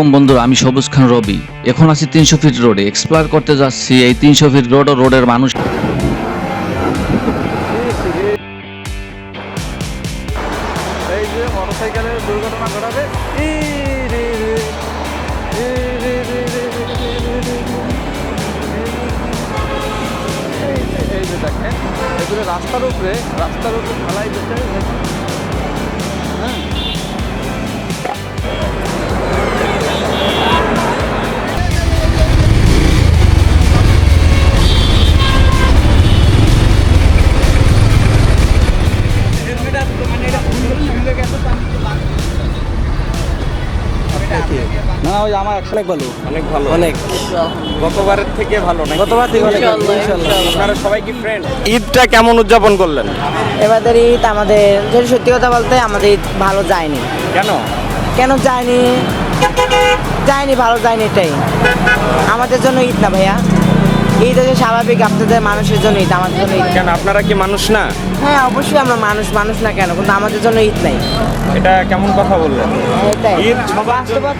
আলাইকুম বন্ধুরা আমি সবুজ খান রবি। এখন আছি তিনশো ফিট রোডে। এক্সপ্লোর করতে যাচ্ছি এই তিনশো ফিট রোড ও রোডের মানুষ রাস্তার উপরে রাস্তার উপরে ঢালাই যেতে না ওই আমার অনেক ভালো। অনেক ভালো। অনেক। গতবারের থেকে ভালো নাকি? গতবার থেকে অনেক ভালো, ইনশাল্লাহ আপনারা সবাই কি ফ্রেন্ড ঈদটা কেমন উদযাপন করলেন? এবারের ঈদ আমাদের যদি সত্যি কথা বলতে আমাদের ঈদ ভালো যায়নি। কেন? কেন যায়নি? যায়নি ভালো যায়নি এটাই। আমাদের জন্য ঈদ না ভাইয়া। ঈদ হচ্ছে স্বাভাবিক আপনাদের মানুষের জন্য ঈদ আমাদের জন্য ঈদ। কেন আপনারা কি মানুষ না? হ্যাঁ অবশ্যই আমরা মানুষ মানুষ না কেন? কিন্তু আমাদের জন্য ঈদ নাই। এটা কেমন কথা বললেন? এটাই। ঈদ সবার